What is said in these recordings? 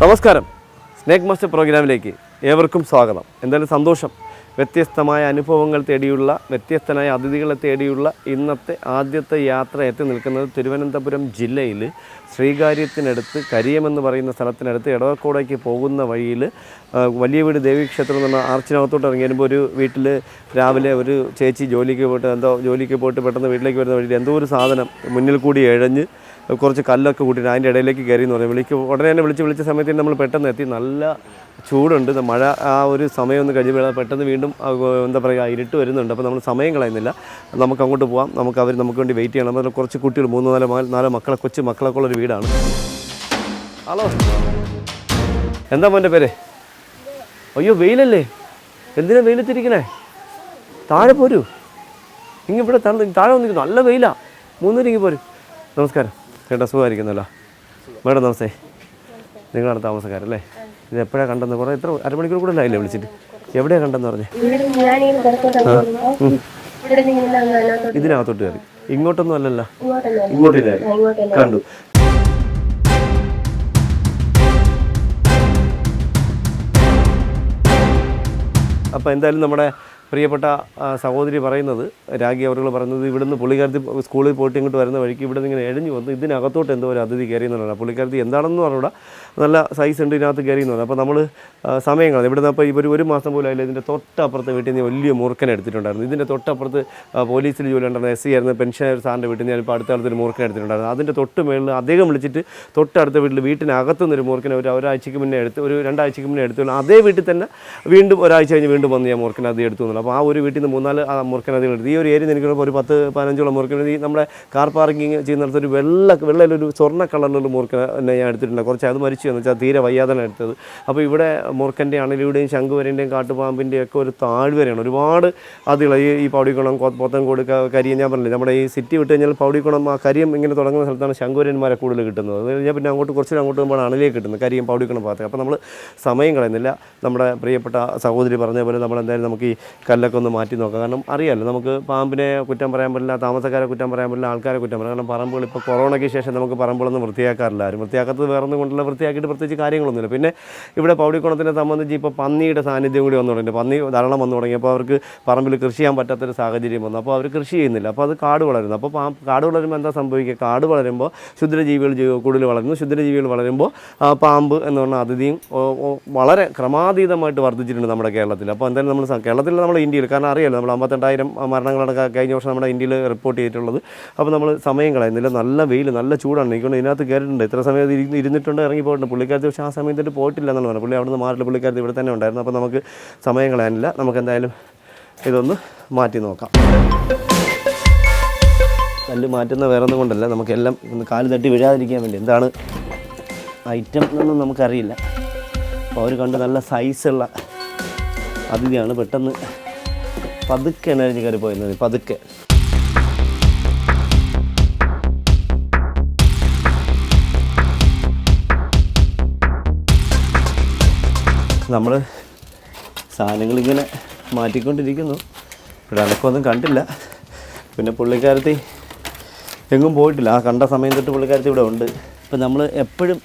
നമസ്കാരം. Snake master പ്രോഗ്രാമിലേക്ക് ഏവർക്കും സ്വാഗതം. എന്തായാലും സന്തോഷം. വ്യത്യസ്തമായ അനുഭവങ്ങൾ തേടിയുള്ള വ്യത്യസ്തനായ അതിഥികളെ തേടിയുള്ള ഇന്നത്തെ ആദ്യത്തെ യാത്ര എത്തി നിൽക്കുന്നത് തിരുവനന്തപുരം ജില്ലയിൽ ശ്രീകാര്യത്തിനടുത്ത് കരിയമെന്ന് പറയുന്ന സ്ഥലത്തിനടുത്ത് ഇടവക്കോടേക്ക് പോകുന്ന വഴിയിൽ വലിയ വീട് ദേവീക്ഷേത്രം എന്ന് ആർച്ചിനകത്തോട്ട് ഇറങ്ങി വരുമ്പോൾ ഒരു വീട്ടിൽ രാവിലെ ഒരു ചേച്ചി ജോലിക്ക് പോയിട്ട് എന്തോ ജോലിക്ക് പോയിട്ട് പെട്ടെന്ന് വീട്ടിലേക്ക് വരുന്ന വഴിയിൽ എന്തോ ഒരു സാധനം മുന്നിൽ കൂടി എഴഞ്ഞ് കുറച്ച് കല്ലൊക്കെ കൂട്ടിയിട്ട് അതിന്റെ ഇടയിലേക്ക് കയറി എന്ന് പറഞ്ഞു. വിളിക്ക് ഉടനെ തന്നെ വിളിച്ച് വിളിച്ച സമയത്ത് നമ്മൾ പെട്ടെന്ന് എത്തി. നല്ല ചൂടുണ്ട്. മഴ ആ ഒരു സമയം ഒന്ന് വീഴാൻ പെട്ടെന്ന് വീണ്ടും എന്താ പറയുക ഇരുട്ട് വരുന്നുണ്ട്. അപ്പോൾ നമ്മൾ സമയം കളയുന്നില്ല. നമുക്ക് അങ്ങോട്ട് പോകാം നമുക്ക് അവർ നമുക്ക് വേണ്ടി വെയിറ്റ് ചെയ്യണം. അതുപോലെ കുറച്ച് കുട്ടികൾ മൂന്ന് നാല് നാല് മക്കളെ കൊച്ചു മക്കളൊക്കെ ഉള്ളൊരു വീടാണ്. ഹലോ. എന്താ മോന്റെ പേര്? അയ്യോ വെയിലല്ലേ? എന്തിനാ വെയിലത്തിരിക്കണേ? താഴെ പോരൂ. ഇങ്ങനെ തണു താഴെ വന്നിരിക്കുന്നു. നല്ല വെയിലാണ് മൂന്നൂരിങ്ങി പോരൂ. നമസ്കാരം. ചേട്ടാ സുഖമായിരിക്കുന്നല്ലോ. മേഡം നമസ്തേ. നിങ്ങളാണ് താമസക്കാരല്ലേ? ഇത് എപ്പോഴാണ് കണ്ടെന്ന് കുറേ എത്ര അരമണിക്കൂർ കൂടെ അല്ലേ വിളിച്ചിട്ട്? എവിടെയാണ് കണ്ടെന്ന് പറഞ്ഞു? ഇതിനകത്തോട്ട് കയറി. ഇങ്ങോട്ടൊന്നും അല്ലല്ലോ. ഇങ്ങോട്ടല്ലേ. ഇങ്ങോട്ടില്ല കണ്ടു. അപ്പോൾ എന്തായാലും നമ്മുടെ പ്രിയപ്പെട്ട സഹോദരി പറയുന്നത് രാഗി അവരുകൾ പറയുന്നത് ഇവിടുന്ന് പുള്ളിക്കാരത്തി സ്കൂളിൽ പോയിട്ട് ഇങ്ങോട്ട് വരുന്ന വഴിക്ക് ഇവിടെ നിന്ന് ഇങ്ങനെ എഴഞ്ഞു വന്ന് ഇതിനകത്തോട്ട് എന്തോ ഒരു അതിഥി കയറി എന്നുള്ളതാണ് പുള്ളിക്കാരത്തി എന്താണെന്ന് പറഞ്ഞൂടെ നല്ല സൈസ് ഉണ്ട് ഇതിനകത്ത് കയറി എന്ന് അപ്പോൾ നമ്മൾ സമയങ്ങൾ ഇവിടെ നിന്ന് അപ്പോൾ ഒരു മാസം പോലും ആയില്ല. ഇതിന്റെ തൊട്ടപ്പുറത്ത് വീട്ടിൽ നിന്ന് വലിയ മൂർക്കനെ എടുത്തിട്ടുണ്ടായിരുന്നു. ഇതിന്റെ തൊട്ടപ്പുറത്ത് പോലീസിൽ ജോലി ഉണ്ടായിരുന്ന എസ് സി ആയിരുന്ന. പെൻഷൻ സാറിന്റെ വീട്ടിൽ നിന്ന് ഞാനിപ്പോൾ അടുത്ത കാലത്ത് ഒരു മൂർക്കനെ എടുത്തിട്ടുണ്ടായിരുന്നു. അതിന്റെ തൊട്ട് മേളിൽ അദ്ദേഹം വിളിച്ചിട്ട് തൊട്ടടുത്ത വീട്ടിൽ വീട്ടിനകത്തുനിന്ന് ഒരു മൂർക്കനെ ഒരു ഒരാഴ്ചയ്ക്ക് മുന്നേ എടുത്ത് ഒരു രണ്ടാഴ്ചയ്ക്ക് മുന്നേ എടുത്തു അതേ വീട്ടിൽ തന്നെ വീണ്ടും ഒരാഴ്ച കഴിഞ്ഞ് വീണ്ടും വന്ന് ഞാൻ മൂർക്കനെ അത് എടുത്തു എന്നുള്ളത് അപ്പോൾ ആ ഒരു വീട്ടിൽ നിന്ന് മൂന്നാൽ എടുത്തു. ഈ ഒരു ഏരിയ എനിക്ക് ഒരു പത്ത് പതിനഞ്ചോളം മുറുക്കനദി നമ്മുടെ കാർ പാർക്കിംഗ് ചെയ്യുന്നിടത്ത് ഒരു വെള്ള വെള്ളയിലൊരു സ്വർണ കളറിലുള്ള മുറുക്കൻ ഞാൻ എടുത്തിട്ടുണ്ട്. കുറച്ച് അത് മരിച്ചു എന്ന് വെച്ചാൽ തീരെ വയ്യാതാണ് എടുത്തത്. അപ്പോൾ ഇവിടെ മുറുക്കന്റെ അണലിയുടെയും ശംഖുവരന്റെയും കാട്ടുപാമ്പിന്റെയും ഒക്കെ ഒരു താഴ്വരയാണ്. ഒരുപാട് അതികൾ ഈ ഈ പൗടിക്കുളം പോത്തൻകോട് കരിയം ഞാൻ പറഞ്ഞില്ലേ നമ്മുടെ ഈ സിറ്റി വിട്ട് കഴിഞ്ഞാൽ പൗടിക്കുളം ആ കരിയം ഇങ്ങനെ തുടങ്ങുന്ന സ്ഥലത്താണ് ശംഖുവരന്മാരെ കൂടുതൽ കിട്ടുന്നത്. അത് കഴിഞ്ഞാൽ പിന്നെ അങ്ങോട്ട് കുറച്ചും അങ്ങോട്ട് പോകുമ്പോൾ അണലിയെ കിട്ടുന്നത് കരിയം പൗടിക്കുളം ഭാഗത്ത് അപ്പോൾ നമ്മൾ സമയം കളയുന്നില്ല. നമ്മുടെ പ്രിയപ്പെട്ട സഹോദരി പറഞ്ഞ പോലെ നമ്മൾ എന്തായാലും നമുക്ക് ഈ കല്ലൊക്കെ ഒന്ന് മാറ്റി നോക്കാം. കാരണം അറിയാമല്ലോ നമുക്ക് പാമ്പിനെ കുറ്റം പറയാൻ പറ്റില്ല താമസക്കാരെ കുറ്റം പറയാൻ പറ്റില്ല ആൾക്കാരെ കുറ്റം പറയാം കാരണം പറമ്പുകൾ ഇപ്പോൾ കൊറോണയ്ക്ക് ശേഷം നമുക്ക് പറമ്പുകളൊന്നും വൃത്തിയാക്കാറില്ല. ആരും വൃത്തിയാക്കാത്തത് വേറെ ഒന്നും കൊണ്ടുള്ള വൃത്തിയാക്കിയിട്ട് പ്രത്യേകിച്ച് കാര്യങ്ങളൊന്നുമില്ല. പിന്നെ ഇവിടെ പൗടിക്കുണത്തിനെ സംബന്ധിച്ച് ഇപ്പോൾ പന്നിയുടെ സാന്നിധ്യം കൂടി വന്നു തുടങ്ങി. പന്നി ധാരണം വന്നു തുടങ്ങിയപ്പോൾ അവർക്ക് പറമ്പിൽ കൃഷി ചെയ്യാൻ പറ്റാത്തൊരു സാഹചര്യം വന്നു. അപ്പോൾ അവർ കൃഷി ചെയ്യുന്നില്ല. അപ്പോൾ അത് കാട് വളരുന്നു. അപ്പോൾ കാട് വളരുമ്പോൾ എന്താ സംഭവിക്കുക? കാട് വളരുമ്പോൾ ശുദ്രജീവികൾ ജീവ- കൂടുതൽ വളരുന്നു. ശുദ്രജീവികൾ വളരുമ്പോൾ പാമ്പ് എന്ന് പറഞ്ഞ അതിഥിയും വളരെ ക്രമാതീതമായിട്ട് വർദ്ധിച്ചിട്ടുണ്ട് നമ്മുടെ കേരളത്തിൽ. അപ്പോൾ എന്തായാലും നമ്മൾ കേരളത്തിൽ നമ്മൾ ഇന്ത്യയിൽ കാരണം അറിയാലോ നമ്മൾ അമ്പത്തെട്ടായിരം മരണങ്ങളാണ് കഴിഞ്ഞ വർഷം നമ്മുടെ ഇന്ത്യയിൽ റിപ്പോർട്ട് ചെയ്തിട്ടുള്ളത്. അപ്പോൾ നമ്മൾ സമയം കളയുന്നില്ല. നല്ല വെയിൽ നല്ല ചൂടാണ്. എനിക്കൊണ്ട് ഇതിനകത്ത് കയറിയിട്ടുണ്ട്. ഇത്ര സമയത്ത് ഇരുന്ന് ഇരുന്നിട്ടുണ്ട് ഇറങ്ങി പോയിട്ടുണ്ട് പുള്ളിക്കാരത്തി പക്ഷേ ആ സമയത്തിട്ട് പോയിട്ടില്ല എന്നാണ് പറഞ്ഞത് പുള്ളി അവിടെ നിന്ന് മാറില്ല പുള്ളിക്കാരത്തി ഇവിടെ തന്നെ ഉണ്ടായിരുന്നു. അപ്പോൾ നമുക്ക് സമയം കളയാനില്ല. നമുക്ക് എന്തായാലും ഇതൊന്ന് മാറ്റി നോക്കാം. കല്ല് മാറ്റുന്ന വേറെ ഒന്നും കൊണ്ടല്ല. നമുക്കെല്ലാം ഒന്ന് കാൽ തട്ടി വീഴാതിരിക്കാൻ വേണ്ടി. എന്താണ് ഐറ്റം എന്നൊന്നും നമുക്കറിയില്ല. അപ്പോൾ അവർ കണ്ട് നല്ല സൈസുള്ള അതിഥിയാണ് പെട്ടെന്ന് പതുക്കെ എനർജി കയറി പോയിരുന്നത് പതുക്കെ. നമ്മൾ സാധനങ്ങളിങ്ങനെ മാറ്റിക്കൊണ്ടിരിക്കുന്നു. ഇവിടെ അനക്കൊന്നും കണ്ടില്ല. പിന്നെ പുള്ളിക്കാരത്തി എങ്ങും പോയിട്ടില്ല. ആ കണ്ട സമയം തൊട്ട് പുള്ളിക്കാരത്തി ഇവിടെ ഉണ്ട്. ഇപ്പം നമ്മൾ എപ്പോഴും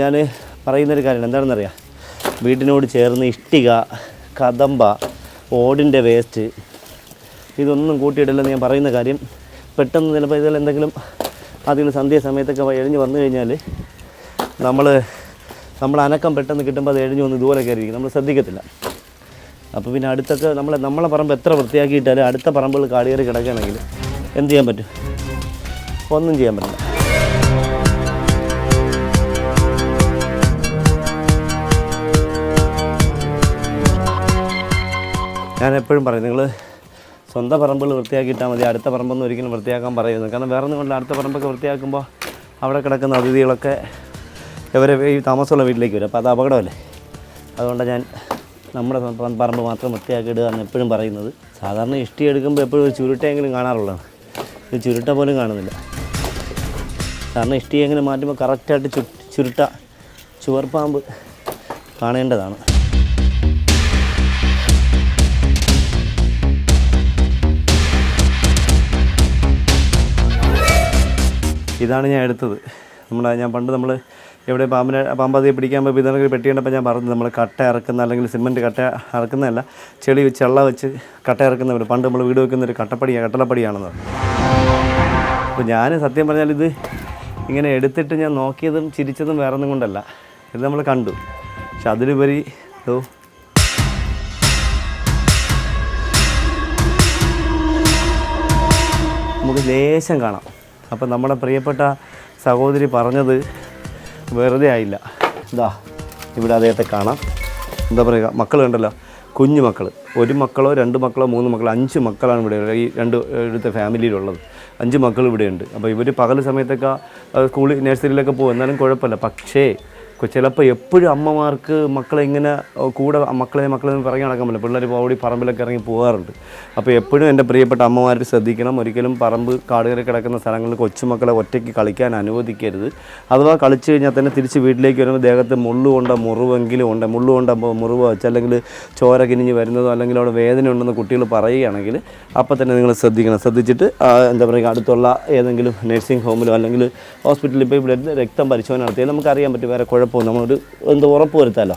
ഞാൻ പറയുന്നൊരു കാര്യമാണ് എന്താണെന്നറിയാം? വീടിനോട് ചേർന്ന് ഇഷ്ടിക കദമ്പ ഓടിന്റെ വേസ്റ്റ്. ഇതൊന്നും കൂട്ടിയിടില്ലെന്ന് ഞാൻ പറയുന്ന കാര്യം. പെട്ടെന്ന് ചിലപ്പോൾ ഇതിൽ എന്തെങ്കിലും അതിൽ സന്ധ്യ സമയത്തൊക്കെ എഴിഞ്ഞ് വന്നു കഴിഞ്ഞാൽ നമ്മൾ നമ്മൾ അനക്കം പെട്ടെന്ന് കിട്ടുമ്പോൾ അത് എഴിഞ്ഞ് വന്ന് ഇതുപോലെ കയറിയിരിക്കും. നമ്മൾ ശ്രദ്ധിക്കത്തില്ല. അപ്പോൾ പിന്നെ അടുത്തൊക്കെ നമ്മളെ നമ്മളെ പറമ്പ് എത്ര വൃത്തിയാക്കിയിട്ടാലും അടുത്ത പറമ്പുകൾ കാടിയേറി കിടക്കുകയാണെങ്കിൽ എന്ത് ചെയ്യാൻ പറ്റും? ഒന്നും ചെയ്യാൻ പറ്റില്ല. ഞാൻ എപ്പോഴും പറയും നിങ്ങൾ സ്വന്തം പറമ്പുകൾ വൃത്തിയാക്കിയിട്ടാൽ മതി അടുത്ത പറമ്പൊന്നും ഒരിക്കലും വൃത്തിയാക്കാൻ പറയുന്നത്. കാരണം വേറെ ഒന്നും അടുത്ത പറമ്പൊക്കെ വൃത്തിയാക്കുമ്പോൾ അവിടെ കിടക്കുന്ന അതിഥികളൊക്കെ ഇവരെ ഈ താമസമുള്ള വീട്ടിലേക്ക് വരും. അപ്പോൾ അത് അപകടമല്ലേ? അതുകൊണ്ട് ഞാൻ നമ്മുടെ പറമ്പ് മാത്രം വൃത്തിയാക്കി ഇടുക എന്ന് എപ്പോഴും പറയുന്നത്. സാധാരണ ഇഷ്ടി എടുക്കുമ്പോൾ എപ്പോഴും ഒരു ചുരുട്ടെങ്കിലും കാണാറുള്ളതാണ്. ഒരു ചുരുട്ട പോലും കാണുന്നില്ല. കാരണം ഇഷ്ടിയെങ്കിലും മാറ്റുമ്പോൾ കറക്റ്റായിട്ട് ചു ചുരുട്ട ചുവർപ്പാമ്പ് കാണേണ്ടതാണ്. ഇതാണ് ഞാൻ എടുത്തത്. നമ്മുടെ ഞാൻ പണ്ട് നമ്മൾ എവിടെ പാമ്പിനെ പാമ്പാതിയെ പിടിക്കാൻ പോയി ഇതിനൊക്കെ പെട്ടിയുണ്ടപ്പോൾ ഞാൻ പറഞ്ഞു നമ്മൾ കട്ട ഇറക്കുന്ന അല്ലെങ്കിൽ സിമന്റ് കട്ട ഇറക്കുന്നതല്ല ചെളി വെച്ച് എള്ള വെച്ച് കട്ട ഇറക്കുന്നവർ പണ്ട് നമ്മൾ വീട് വെക്കുന്ന ഒരു കട്ടപ്പടിയാണ് കട്ടളപ്പടിയാണെന്ന് അപ്പോൾ ഞാൻ സത്യം പറഞ്ഞാൽ ഇത് ഇങ്ങനെ എടുത്തിട്ട് ഞാൻ നോക്കിയതും ചിരിച്ചതും വേറെ ഒന്നും കൊണ്ടല്ല. ഇത് നമ്മൾ കണ്ടു. പക്ഷെ അതിലുപരി ഓ നമുക്ക് ലേശം കാണാം. അപ്പം നമ്മുടെ പ്രിയപ്പെട്ട സഹോദരി പറഞ്ഞത് വെറുതെ ആയില്ല. ഇതാ ഇവിടെ അദ്ദേഹത്തെ കാണാം. എന്താ പറയുക മക്കൾ കണ്ടല്ലോ കുഞ്ഞു മക്കൾ ഒരു മക്കളോ രണ്ട് മക്കളോ മൂന്ന് മക്കളോ അഞ്ച് മക്കളാണ് ഇവിടെ ഈ രണ്ട് ഇവിടുത്തെ ഫാമിലിയിലുള്ളത്. അഞ്ച് മക്കൾ ഇവിടെയുണ്ട്. അപ്പോൾ ഇവർ പകൽ സമയത്തൊക്കെ സ്കൂളിൽ നഴ്സറിയിലൊക്കെ പോകും. എന്നാലും കുഴപ്പമില്ല. പക്ഷേ ചിലപ്പോൾ എപ്പോഴും അമ്മമാർക്ക് മക്കളെ ഇങ്ങനെ കൂടെ മക്കളെ മക്കളെ പറഞ്ഞ് നടക്കാൻ പറ്റില്ല. പിള്ളേർ ഓടി പറമ്പിലൊക്കെ ഇറങ്ങി പോകാറുണ്ട്. അപ്പോൾ എപ്പോഴും എന്റെ പ്രിയപ്പെട്ട അമ്മമാർ ശ്രദ്ധിക്കണം. ഒരിക്കലും പറമ്പ് കാടുകയറി കിടക്കുന്ന സ്ഥലങ്ങളിൽ കൊച്ചുമക്കളെ ഒറ്റയ്ക്ക് കളിക്കാൻ അനുവദിക്കരുത്. അഥവാ കളിച്ചു കഴിഞ്ഞാൽ തന്നെ തിരിച്ച് വീട്ടിലേക്ക് വരുമ്പോൾ ദേഹത്ത് മുള്ളുകൊണ്ട മുറിവെങ്കിലും ഉണ്ട്. മുള്ളുകൊണ്ട മുറിവ് വെച്ച് അല്ലെങ്കിൽ ചോര കിനിഞ്ഞ് വരുന്നതോ അല്ലെങ്കിൽ അവിടെ വേദന ഉണ്ടെന്ന് കുട്ടികൾ പറയുകയാണെങ്കിൽ അപ്പോൾ തന്നെ നിങ്ങൾ ശ്രദ്ധിക്കണം. ശ്രദ്ധിച്ചിട്ട് എന്താ പറയുക അടുത്തുള്ള ഏതെങ്കിലും നഴ്സിംഗ് ഹോമിലോ അല്ലെങ്കിൽ ഹോസ്പിറ്റലിൽ പോയി ഇവിടെ രക്തം പരിശോധന നടത്തിയാൽ നമുക്കറിയാൻ പറ്റും വേറെ കുഴപ്പമൊന്നും നമ്മളൊരു എന്ത് ഉറപ്പ് വരുത്താമല്ലോ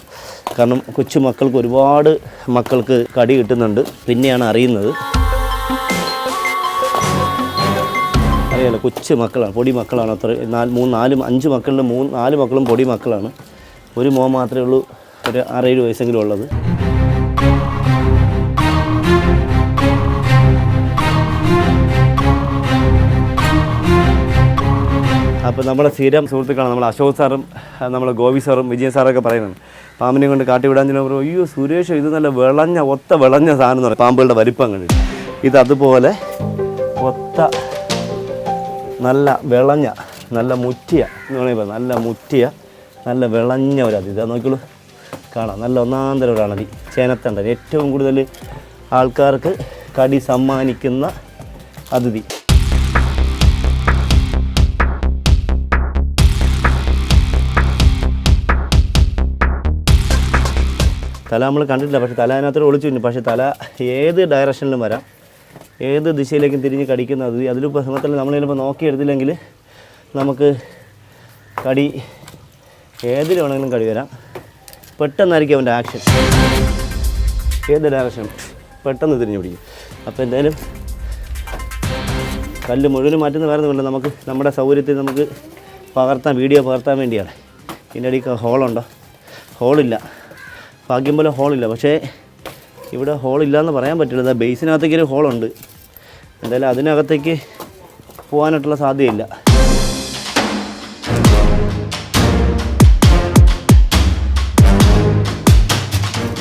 കാരണം കൊച്ചു മക്കൾക്ക് ഒരുപാട് മക്കൾക്ക് കടി കിട്ടുന്നുണ്ട്. പിന്നെയാണ് അറിയുന്നത്. അറിയാലോ കൊച്ചു മക്കളാണ് പൊടി മക്കളാണ് അത്ര നാല് മൂന്ന് നാലും അഞ്ച് മക്കളിൽ മൂന്ന് നാല് മക്കളും പൊടി മക്കളാണ്. ഒരു മോൻ മാത്രമേ ഉള്ളൂ ഒരു ആറേഴ് വയസ്സെങ്കിലും ഉള്ളത്. അപ്പോൾ നമ്മുടെ സ്ഥിരം സുഹൃത്തുക്കളാണ് നമ്മൾ അശോക് സാറും നമ്മുടെ ഗോപി സാറും വിജയ സാറൊക്കെ പറയുന്നത്. പാമ്പിനെ കൊണ്ട് കാട്ടി വിടാൻ ചെല്ലുമ്പോൾ പറയും അയ്യോ സുരേഷ് ഇത് നല്ല വിളഞ്ഞ ഒത്ത വിളഞ്ഞ സാധനം എന്ന് പറയും. പാമ്പുകളുടെ വലിപ്പം കണ്ടിട്ട്. ഇത് അതുപോലെ ഒത്ത നല്ല വിളഞ്ഞ നല്ല മുറ്റിയ എന്ന് പറയുമ്പോൾ നല്ല മുറ്റിയ നല്ല വിളഞ്ഞ ഒരു അതിഥി അത് നോക്കിയുള്ളൂ കാണാം. നല്ല ഒന്നാം തരം ഒരു അണതി ചേനത്തണ്ടൻ. ഏറ്റവും കൂടുതൽ ആൾക്കാർക്ക് കടി സമ്മാനിക്കുന്ന അതിഥി. തല നമ്മൾ കണ്ടിട്ടില്ല പക്ഷെ തല അതിനകത്ത് ഒളിച്ചു കഴിഞ്ഞു പക്ഷേ തല ഏത് ഡയറക്ഷനിലും വരാം. ഏത് ദിശയിലേക്കും തിരിഞ്ഞ് കടിക്കുന്ന അത് അതിൽ പ്രശ്നത്തിൽ നമ്മൾ ചിലപ്പോൾ നോക്കിയെടുത്തില്ലെങ്കിൽ നമുക്ക് കടി ഏതിൽ വേണമെങ്കിലും കടി വരാം. പെട്ടെന്നായിരിക്കും അവന്റെ ആക്ഷൻ ഏത് ഡയറക്ഷൻ പെട്ടെന്ന് തിരിഞ്ഞു പിടിക്കും. അപ്പോൾ എന്തായാലും കല്ല് മുഴുവനും മാറ്റുന്ന വേറെ നമുക്ക് നമ്മുടെ സൗകര്യത്തിൽ നമുക്ക് പകർത്താൻ വീഡിയോ പകർത്താൻ വേണ്ടിയാണ്. ഇതിന്റെ അടിയിൽ ഹോളുണ്ടോ ഹോളില്ല ഭാഗ്യം പോലെ ഹോളില്ല. പക്ഷേ ഇവിടെ ഹോളില്ല എന്ന് പറയാൻ പറ്റില്ല. ബേസിനകത്തേക്ക് ഒരു ഹോളുണ്ട്. എന്തായാലും അതിനകത്തേക്ക് പോകാനായിട്ടുള്ള സാധ്യതയില്ല.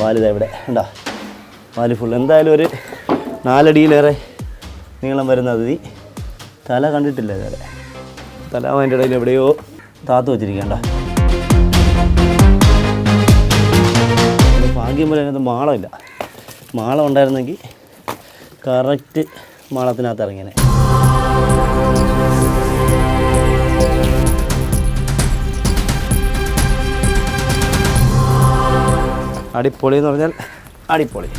വാലിത ഇവിടെ. ഉണ്ടാ വാൽ ഫുൾ എന്തായാലും ഒരു നാലടിയിലേറെ നീളം വരുന്ന അതിഥി തല കണ്ടിട്ടില്ല ഇതുവരെ. തല അതിന്റെ ഇടയിൽ എവിടെയോ താത്തു വെച്ചിരിക്കണ്ട ഭാഗ്യം പോലെ അതിനകത്ത് മാളമില്ല. മാളം ഉണ്ടായിരുന്നെങ്കിൽ കറക്റ്റ് മാളത്തിനകത്ത് ഇറങ്ങിയനെ. അടിപൊളി എന്ന് പറഞ്ഞാൽ അടിപൊളി.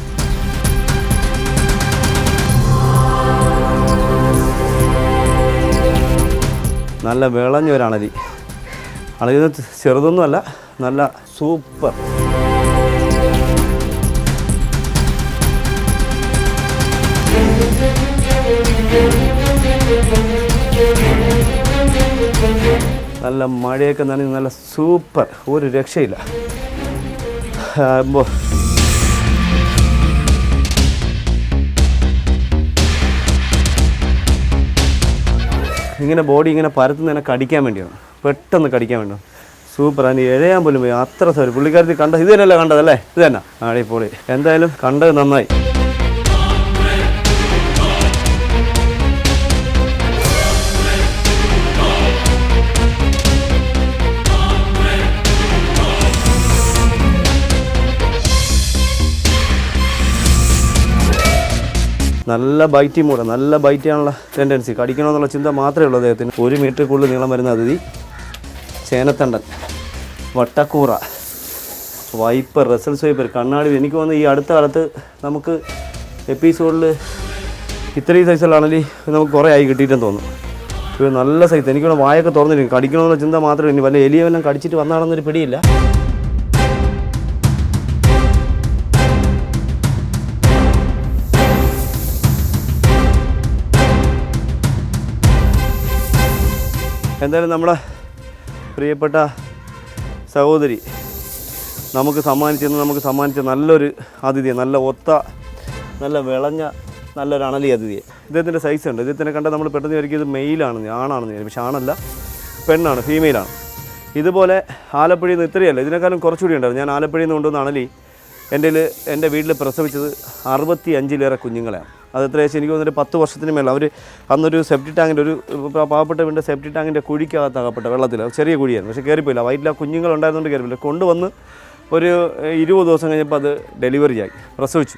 നല്ല വിളഞ്ഞൊരണലി എന്ന് ചെറുതൊന്നുമല്ല നല്ല സൂപ്പർ. നല്ല മഴയൊക്കെ നനഞ്ഞ് നല്ല സൂപ്പർ. ഒരു രക്ഷയില്ല. ഇങ്ങനെ ബോഡി ഇങ്ങനെ പരത്തുന്നതിനെ കടിക്കാൻ വേണ്ടിയാണ്. പെട്ടെന്ന് കടിക്കാൻ വേണ്ടി. സൂപ്പർ. അതിന് എഴയാൻ പോലും അത്ര സോറി പുള്ളിക്കാരത്തിൽ കണ്ട ഇത് തന്നെയല്ലേ കണ്ടതല്ലേ ഇത് തന്നെ അടിപൊളി. എന്തായാലും കണ്ടത് നന്നായി. നല്ല ബൈറ്റി മൂട നല്ല ബൈറ്റ് ചെയ്യാനുള്ള ടെൻഡൻസി കടിക്കണമെന്നുള്ള ചിന്ത മാത്രമേ ഉള്ളൂ അദ്ദേഹത്തിന്. ഒരു മീറ്റർ കൂടുതൽ നീളം വരുന്ന അതിഥി ചേനത്തണ്ടൻ വട്ടക്കൂറ വൈപ്പർ റസൽ വൈപ്പർ കണ്ണാടി എനിക്ക് തോന്നുന്നു ഈ അടുത്ത കാലത്ത് നമുക്ക് എപ്പിസോഡിൽ ഇത്രയും സൈസിലാണെങ്കിൽ നമുക്ക് കുറേ ആയി കിട്ടിയിട്ടെന്ന് തോന്നുന്നു. നല്ല സൈസ് എനിക്കിവിടെ വായൊക്കെ തുറന്നിരിക്കും കടിക്കണമെന്നുള്ള ചിന്ത മാത്രമേ ഇനി വല്ല എലിയെല്ലാം കടിച്ചിട്ട് വന്നാണെന്നൊരു പിടിയില്ല. എന്തായാലും നമ്മുടെ പ്രിയപ്പെട്ട സഹോദരി നമുക്ക് സമ്മാനിച്ചെന്ന് നമുക്ക് സമ്മാനിച്ച നല്ലൊരു അതിഥിയെ നല്ല ഒത്ത നല്ല വിളഞ്ഞ നല്ലൊരു അണലി അതിഥിയെ. ഇദ്ദേഹത്തിന്റെ സൈസ് ഉണ്ട്. ഇദ്ദേഹത്തിനെ കണ്ടാൽ നമ്മൾ പെട്ടെന്ന് വിചാരിക്കും ഇത് മെയിലാണെന്ന് ആണാണെന്ന് വിചാരിക്കും. പക്ഷെ ആണല്ല. പെണ്ണാണ്. ഫീമെയിലാണ് ഇതുപോലെ ആലപ്പുഴയിൽ നിന്ന് ഇത്രയല്ല. ഇതിനേക്കാളും കുറച്ചുകൂടി ഉണ്ടായിരുന്നു. ഞാൻ ആലപ്പുഴയിൽ നിന്ന് കൊണ്ടുവന്ന അണലി എന്റെ എന്റെ വീട്ടിൽ പ്രസവിച്ചത് അറുപത്തി അഞ്ചിലേറെ കുഞ്ഞുങ്ങളെയാണ്. അത് എത്ര ഏകദേശം എനിക്ക് തോന്നുന്നൊരു പത്ത് വർഷത്തിന് മേലെ അവർ അന്നൊരു സെപ്റ്റി ടാങ്കിന്റെ ഒരു പാവപ്പെട്ട വീടിന്റെ സെപ്റ്റി ടാങ്കിന്റെ കുഴിക്കകത്ത് അകപ്പെട്ട വെള്ളത്തിൽ. ചെറിയ കുഴിയായിരുന്നു പക്ഷേ കയറിപ്പോയില്ല വയറ്റിൽ ആ കുഞ്ഞുങ്ങൾ ഉണ്ടായിരുന്നുകൊണ്ട് കയറിപ്പോയില്ല കൊണ്ടുവന്ന് ഒരു ഇരുപത് ദിവസം കഴിഞ്ഞപ്പോൾ അത് ഡെലിവറി ആയി. പ്രസവിച്ചു.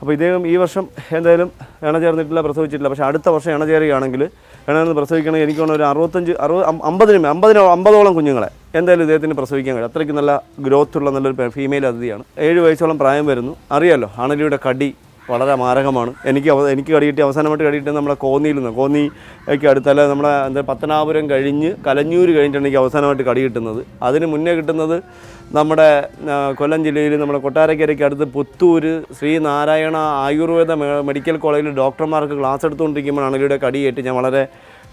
അപ്പോൾ ഇദ്ദേഹം ഈ വർഷം എന്തായാലും ഇണ ചേർന്നിട്ടില്ല പ്രസവിച്ചിട്ടില്ല. പക്ഷേ അടുത്ത വർഷം ഇണ ചേരുകയാണെങ്കിൽ ഇണന്ന് പ്രസവിക്കണമെങ്കിൽ എനിക്ക് തോന്നുന്നു ഒരു അറുപത്തഞ്ച് അറുപത് അമ്പതിന് അമ്പതിനോ അമ്പതോളം കുഞ്ഞുങ്ങളെ എന്തായാലും ഇദ്ദേഹത്തിന് പ്രസവിക്കാൻ കഴിയും. അത്രയ്ക്ക് നല്ല ഗ്രോത്തുള്ള നല്ലൊരു ഫീമെയിൽ അതിഥിയാണ്. ഏഴ് വയസ്സോളം പ്രായം വരുന്നു. അറിയാലോ അണലിയുടെ കടി വളരെ മാരകമാണ്. എനിക്ക് എനിക്ക് കടിയിട്ട് അവസാനമായിട്ട് കടിയിട്ട് നമ്മളെ കോന്നിയിൽ നിന്ന് കോന്നിക്ക് അടുത്തല്ല നമ്മുടെ എന്താ പത്തനാപുരം കഴിഞ്ഞ് കലഞ്ഞൂർ കഴിഞ്ഞിട്ടാണ് എനിക്ക് അവസാനമായിട്ട് കടി കിട്ടുന്നത് അതിന് മുന്നേ കിട്ടുന്നത് നമ്മുടെ കൊല്ലം ജില്ലയിൽ നമ്മുടെ കൊട്ടാരക്കരയ്ക്ക് അടുത്ത് പുത്തൂര് ശ്രീനാരായണ ആയുർവേദ മെഡിക്കൽ കോളേജിൽ ഡോക്ടർമാർക്ക് ക്ലാസ് എടുത്തുകൊണ്ടിരിക്കുമ്പോഴാണ് അണലിയുടെ കടിയേറ്റ് ഞാൻ വളരെ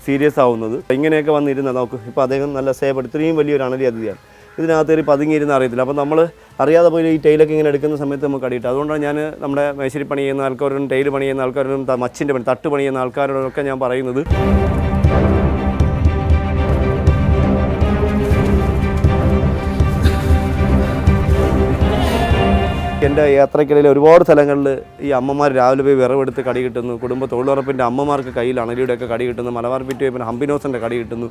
സീരിയസ് ആവുന്നത്. ഇങ്ങനെയൊക്കെ വന്നിരുന്നത്. നോക്ക് ഇപ്പോൾ അദ്ദേഹം നല്ല സേഫ് ഇത്രയും വലിയൊരു അണലി അതിഥിയാണ് ഇതിനകത്ത് കയറി പതുങ്ങിയിരുന്ന് അറിയത്തില്ല. അപ്പോൾ നമ്മൾ അറിയാതെ പോയി ഈ ടൈലൊക്കെ ഇങ്ങനെ എടുക്കുന്ന സമയത്ത് നമുക്ക് അടിയിട്ട് അതുകൊണ്ടാണ് ഞാൻ നമ്മുടെ മേശരി പണി ചെയ്യുന്ന ആൾക്കാരോടും ടൈൽ പണി ചെയ്യുന്ന ആൾക്കാരോടും മച്ചിന്റെ പണി തട്ട് പണി ചെയ്യുന്ന ആൾക്കാരോടൊക്കെ ഞാൻ പറയുന്നത്. എന്റെ യാത്രയ്ക്കിടയിൽ ഒരുപാട് സ്ഥലങ്ങളിൽ ഈ അമ്മമാർ രാവിലെ പോയി വിറവെടുത്ത് കടി കിട്ടുന്നു. കുടുംബ തൊഴിലുറപ്പിന്റെ അമ്മമാർക്ക് കയ്യിൽ അണലിയുടെയൊക്കെ കടി കിട്ടുന്നു. മലബാർ പിറ്റ് പിന്നെ ഹംബിനോസിന്റെ കടി കിട്ടുന്നു.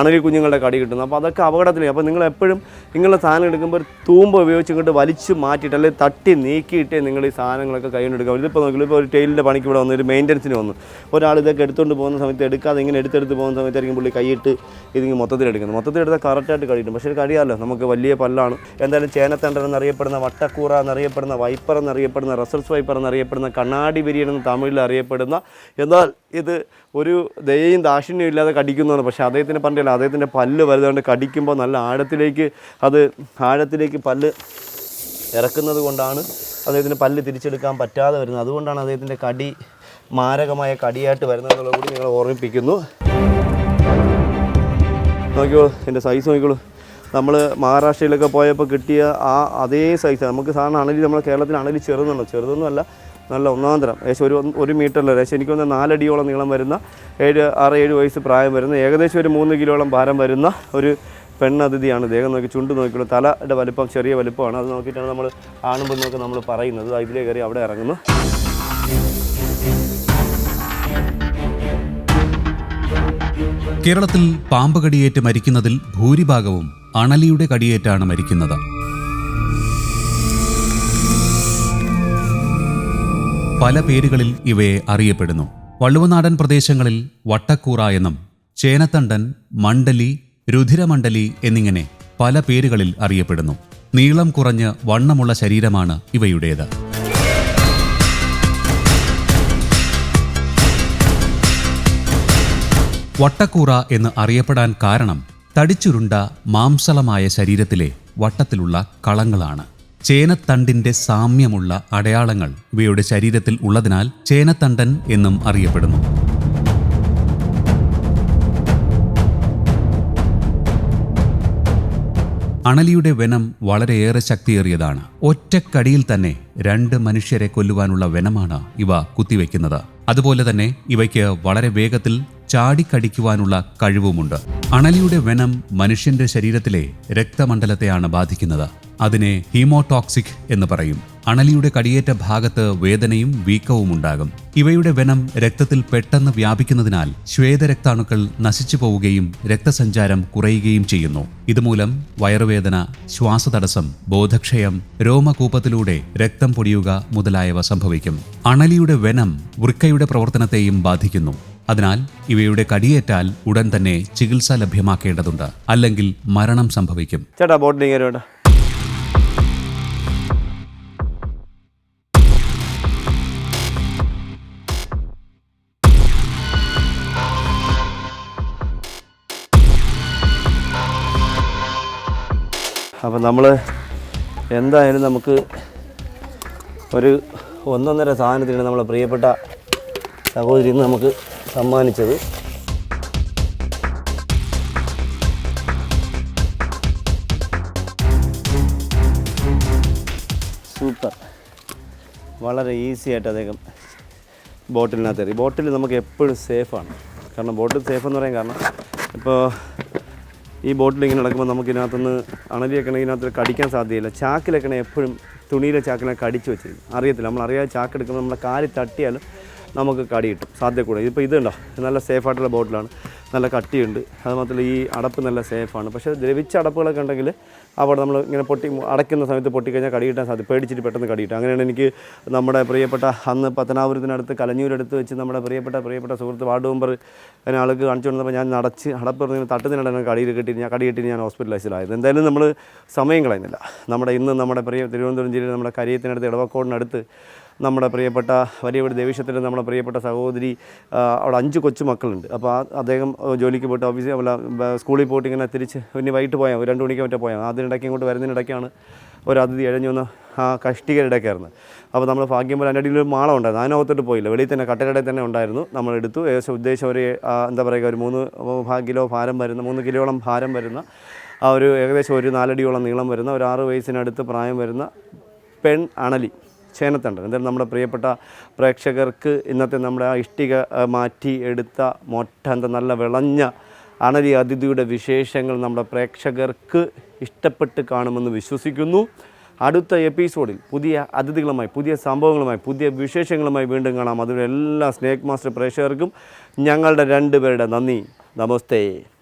അണലി കുഞ്ഞുങ്ങളുടെ കടി കിട്ടുന്നു. അപ്പോൾ അതൊക്കെ അപകടത്തിലാണ് അപ്പോൾ നിങ്ങൾ എപ്പോഴും നിങ്ങളുടെ സാധനം എടുക്കുമ്പോൾ തൂമ്പ ഉപയോഗിച്ച് ഇങ്ങോട്ട് വലിച്ച് മാറ്റിയിട്ട് അല്ലെങ്കിൽ തട്ടി നീക്കിയിട്ടേ നിങ്ങൾ ഈ സാധനങ്ങളൊക്കെ കയ്യിൽ എടുക്കുക. ഇതിപ്പോൾ നോക്കില്ല ഇപ്പോൾ ഒരു ടൈലിന്റെ പണിക്ക് ഇവിടെ വന്നു ഒരു മെയിന്റനൻസിന് വന്നു. ഒരാൾ ഇതൊക്കെ എടുത്തുകൊണ്ട് പോകുന്ന സമയത്ത് എടുക്കാതെ ഇങ്ങനെ എടുത്തെടുത്ത് പോകുന്ന സമയത്തായിരിക്കും പുള്ളി കൈയിട്ട് ഇതിങ്ങനെ മൊത്തത്തിൽ എടുക്കുന്നത്. മൊത്തത്തിൽ എടുത്താൽ കറക്റ്റായിട്ട് കഴിയിട്ടും പക്ഷേ കഴിയാമല്ലോ നമുക്ക് വലിയ പല്ലാണ്. എന്തായാലും ചേനത്തണ്ടൻ എന്നറിയപ്പെടുന്ന വട്ടക്കൂറ എന്നറിയപ്പെടുന്ന വൈപ്പർ എന്നറിയപ്പെടുന്ന റസൽസ് വൈപ്പർ എന്നറിയപ്പെടുന്ന കണ്ണാടി ബിരിയൻ എന്ന് തമിഴിൽ അറിയപ്പെടുന്ന എന്നാൽ ഇത് ഒരു ദയയും ദാക്ഷിണ്യം ഇല്ലാതെ കടിക്കുന്നതാണ്. പക്ഷേ അദ്ദേഹത്തിന് പറഞ്ഞില്ല അദ്ദേഹത്തിന്റെ പല്ല് വലുതുകൊണ്ട് കടിക്കുമ്പോൾ നല്ല ആഴത്തിലേക്ക് അത് ആഴത്തിലേക്ക് പല്ല് ഇറക്കുന്നത് കൊണ്ടാണ് അദ്ദേഹത്തിന് പല്ല് തിരിച്ചെടുക്കാൻ പറ്റാതെ വരുന്നത്. അതുകൊണ്ടാണ് അദ്ദേഹത്തിന്റെ കടി മാരകമായ കടിയായിട്ട് വരുന്നത് എന്നുള്ളത് കൂടി നിങ്ങൾ ഓർമ്മിപ്പിക്കുന്നു. നോക്കിയോളൂ എന്റെ സൈസ് നോക്കിക്കോളൂ. നമ്മൾ മഹാരാഷ്ട്രയിലൊക്കെ പോയപ്പോൾ കിട്ടിയ ആ അതേ സൈസ് നമുക്ക് സാധാരണ അണലി നമ്മുടെ കേരളത്തിൽ അണലി ചെറുതുണ്ടോ ചെറുതൊന്നുമല്ല നല്ല ഒന്നാം തരം. ഏകദേശം ഒരു ഒരു മീറ്ററിൽ ഏകദേശം എനിക്ക് തോന്നുന്ന നാലടിയോളം നീളം വരുന്ന ഏഴ് ആറ് ഏഴ് വയസ്സ് പ്രായം വരുന്ന ഏകദേശം ഒരു മൂന്ന് കിലോളം ഭാരം വരുന്ന ഒരു പെണ്ണതിഥിയാണ് ദേഹം നോക്കി ചുണ്ട് നോക്കിയുള്ള തലയുടെ വലിപ്പം ചെറിയ വലിപ്പമാണ്. അത് നോക്കിയിട്ടാണ് നമ്മൾ ആണും പെണ്ണൊക്കെ നമ്മൾ പറയുന്നത്. അതിലേ കയറി അവിടെ ഇറങ്ങുന്നു. കേരളത്തിൽ പാമ്പ് കടിയേറ്റ് മരിക്കുന്നതിൽ ഭൂരിഭാഗവും അണലിയുടെ കടിയേറ്റാണ് മരിക്കുന്നത്. പല പേരുകളിൽ ഇവയെ അറിയപ്പെടുന്നു. വള്ളുവനാടൻ പ്രദേശങ്ങളിൽ വട്ടക്കൂറ എന്നും ചേനത്തണ്ടൻ മണ്ഡലി രുധിരമണ്ഡലി എന്നിങ്ങനെ പല പേരുകളിൽ അറിയപ്പെടുന്നു. നീളം കുറഞ്ഞ് വണ്ണമുള്ള ശരീരമാണ് ഇവയുടേത്. വട്ടക്കൂറ എന്ന് അറിയപ്പെടാൻ കാരണം തടിച്ചുരുണ്ട മാംസളമായ ശരീരത്തിലെ വട്ടത്തിലുള്ള കളങ്ങളാണ്. ചേനത്തണ്ടിന്റെ സാമ്യമുള്ള അടയാളങ്ങൾ ഇവയുടെ ശരീരത്തിൽ ഉള്ളതിനാൽ ചേനത്തണ്ടൻ എന്നും അറിയപ്പെടുന്നു. അണലിയുടെ വെനം വളരെയേറെ ശക്തിയേറിയതാണ്. ഒറ്റക്കടിയിൽ തന്നെ രണ്ട് മനുഷ്യരെ കൊല്ലുവാനുള്ള വെനമാണ് ഇവ കുത്തിവെക്കുന്നത്. അതുപോലെ തന്നെ ഇവയ്ക്ക് വളരെ വേഗത്തിൽ ചാടിക്കടിക്കുവാനുള്ള കഴിവുമുണ്ട്. അണലിയുടെ വെനം മനുഷ്യന്റെ ശരീരത്തിലെ രക്തമണ്ഡലത്തെയാണ് ബാധിക്കുന്നത്. അതിനെ ഹീമോടോക്സിക് എന്ന് പറയും. അണലിയുടെ കടിയേറ്റ ഭാഗത്ത് വേദനയും വീക്കവും ഉണ്ടാകും. ഇവയുടെ വെനം രക്തത്തിൽ പെട്ടെന്ന് വ്യാപിക്കുന്നതിനാൽ ശ്വേതരക്താണുക്കൾ നശിച്ചു പോവുകയും രക്തസഞ്ചാരം കുറയുകയും ചെയ്യുന്നു. ഇതുമൂലം വയറുവേദന ശ്വാസതടസ്സം ബോധക്ഷയം രോമകൂപത്തിലൂടെ രക്തം പൊടിയുക മുതലായവ സംഭവിക്കും. അണലിയുടെ വെനം വൃക്കയുടെ പ്രവർത്തനത്തെയും ബാധിക്കുന്നു. അതിനാൽ ഇവയുടെ കടിയേറ്റാൽ ഉടൻ തന്നെ ചികിത്സ ലഭ്യമാക്കേണ്ടതുണ്ട്. അല്ലെങ്കിൽ മരണം സംഭവിക്കും. ചേട്ടാ ബോട്ടിൽ അപ്പം നമ്മൾ എന്തായാലും നമുക്ക് ഒരു ഒന്നൊന്നര സാധനത്തിന് നമ്മളെ പ്രിയപ്പെട്ട സഹോദരി നമുക്ക് സമ്മാനിച്ചത്. സൂപ്പർ. വളരെ ഈസി ആയിട്ട് അദ്ദേഹം ബോട്ടിലിനകത്ത് എറി ബോട്ടിൽ നമുക്ക് എപ്പോഴും സേഫാണ് കാരണം ബോട്ടിൽ സേഫ് എന്ന് പറയാൻ കാരണം ഇപ്പോൾ ഈ ബോട്ടിൽ ഇങ്ങനെ നടക്കുമ്പോൾ നമുക്ക് ഇതിനകത്തുനിന്ന് അണലിയൊക്കെ ഇതിനകത്ത് കടിക്കാൻ സാധ്യതയില്ല. ചാക്കിലൊക്കെ എപ്പോഴും തുണിയിലെ ചാക്കിനെ കടിച്ചു വെച്ചിരിക്കും. അറിയത്തില്ല. നമ്മൾ അറിയാതെ ചാക്ക് എടുക്കുമ്പോൾ നമ്മുടെ കാലിൽ തട്ടിയാൽ നമുക്ക് കടി കിട്ടും. സാധ്യത കൂടെ ഇതിപ്പോൾ ഇതുണ്ടോ നല്ല നല്ല സേഫായിട്ടുള്ള ബോട്ടിലാണ്. നല്ല കട്ടിയുണ്ട്. അത് മാത്രമല്ല ഈ അടപ്പ് നല്ല സേഫാണ് പക്ഷേ ദ്രവിച്ച അടപ്പുകളൊക്കെ ഉണ്ടെങ്കിൽ അവിടെ നമ്മൾ ഇങ്ങനെ പൊട്ടി അടയ്ക്കുന്ന സമയത്ത് പൊട്ടിക്കഴിഞ്ഞാൽ കടി കിട്ടാൻ സാധ്യത പേടിച്ചിട്ട് പെട്ടെന്ന് കടി കിട്ടും. അങ്ങനെയാണ് എനിക്ക് നമ്മുടെ പ്രിയപ്പെട്ട അന്ന് പത്തനാപുരത്തിനടുത്ത് കലഞ്ഞൂരടുത്ത് വെച്ച് നമ്മുടെ പ്രിയപ്പെട്ട പ്രിയപ്പെട്ട സുഹൃത്ത് വാർഡ് മെമ്പർ എന്നെ ആൾക്ക് കാണിച്ചു കൊണ്ടപ്പോൾ ഞാൻ നടച്ച് അടപ്പ് ഇങ്ങനെ തട്ടുന്നതിനാണ് കടിയിൽ കിട്ടി ഞാൻ കടി കിട്ടി ഞാൻ ഹോസ്പിറ്റലൈസിലായത് എന്തായാലും നമ്മൾ സമയം കളയുന്നില്ല. നമ്മുടെ ഇന്ന് നമ്മുടെ പ്രിയ തിരുവനന്തപുരം ജില്ലയിൽ നമ്മുടെ കരിയത്തിനടുത്ത് ഇടവക്കോടിനടുത്ത് നമ്മുടെ പ്രിയപ്പെട്ട വലിയവടി ദേവീക്ഷത്തിൽ നമ്മുടെ പ്രിയപ്പെട്ട സഹോദരി അവിടെ അഞ്ച് കൊച്ചുമക്കളുണ്ട് അപ്പോൾ അദ്ദേഹം ജോലിക്ക് പോയിട്ട് ഓഫീസിൽ അല്ല സ്കൂളിൽ പോയിട്ട് ഇങ്ങനെ തിരിച്ച് പിന്നെ വൈകിട്ട് പോയാൽ രണ്ട് മണിക്ക് മറ്റേ പോയാൽ അതിനിടയ്ക്ക് ഇങ്ങോട്ട് വരുന്നതിനിടയ്ക്കാണ് ഒരു അതിഥി എഴഞ്ഞു വന്ന ആ കഷ്ടികരിടയ്ക്കായിരുന്നു അപ്പോൾ നമ്മൾ ഭാഗ്യം പോലെ അതിന്റെ ഒരു മാളം ഉണ്ടായിരുന്നു. അതിനകത്തോട്ട് പോയില്ല. വെളിയിൽ തന്നെ കട്ടലടയിൽ തന്നെ ഉണ്ടായിരുന്നു. നമ്മൾ എടുത്തു. ഏകദേശം ഉദ്ദേശം ഒരു എന്താ പറയുക ഒരു മൂന്ന് കിലോ ഭാരം വരുന്ന മൂന്ന് കിലോളം ഭാരം വരുന്ന ആ ഒരു ഏകദേശം ഒരു നാലടിയോളം നീളം വരുന്ന ഒരു ആറ് വയസ്സിനടുത്ത് പ്രായം വരുന്ന പെൺ അണലി. ചേനത്തണ്ട് എന്തായാലും നമ്മുടെ പ്രിയപ്പെട്ട പ്രേക്ഷകർക്ക് ഇന്നത്തെ നമ്മുടെ ആ ഇഷ്ടിക മാറ്റി എടുത്ത മൊട്ട എന്താ നല്ല വിളഞ്ഞ അണലി അതിഥിയുടെ വിശേഷങ്ങൾ നമ്മുടെ പ്രേക്ഷകർക്ക് ഇഷ്ടപ്പെട്ട് കാണുമെന്ന് വിശ്വസിക്കുന്നു. അടുത്ത എപ്പിസോഡിൽ പുതിയ അതിഥികളുമായി പുതിയ സംഭവങ്ങളുമായി പുതിയ വിശേഷങ്ങളുമായി വീണ്ടും കാണാം. അതുവരെ എല്ലാ സ്നേക് മാസ്റ്റർ പ്രേക്ഷകർക്കും ഞങ്ങളുടെ രണ്ടുപേരുടെ നന്ദി. നമസ്തേ.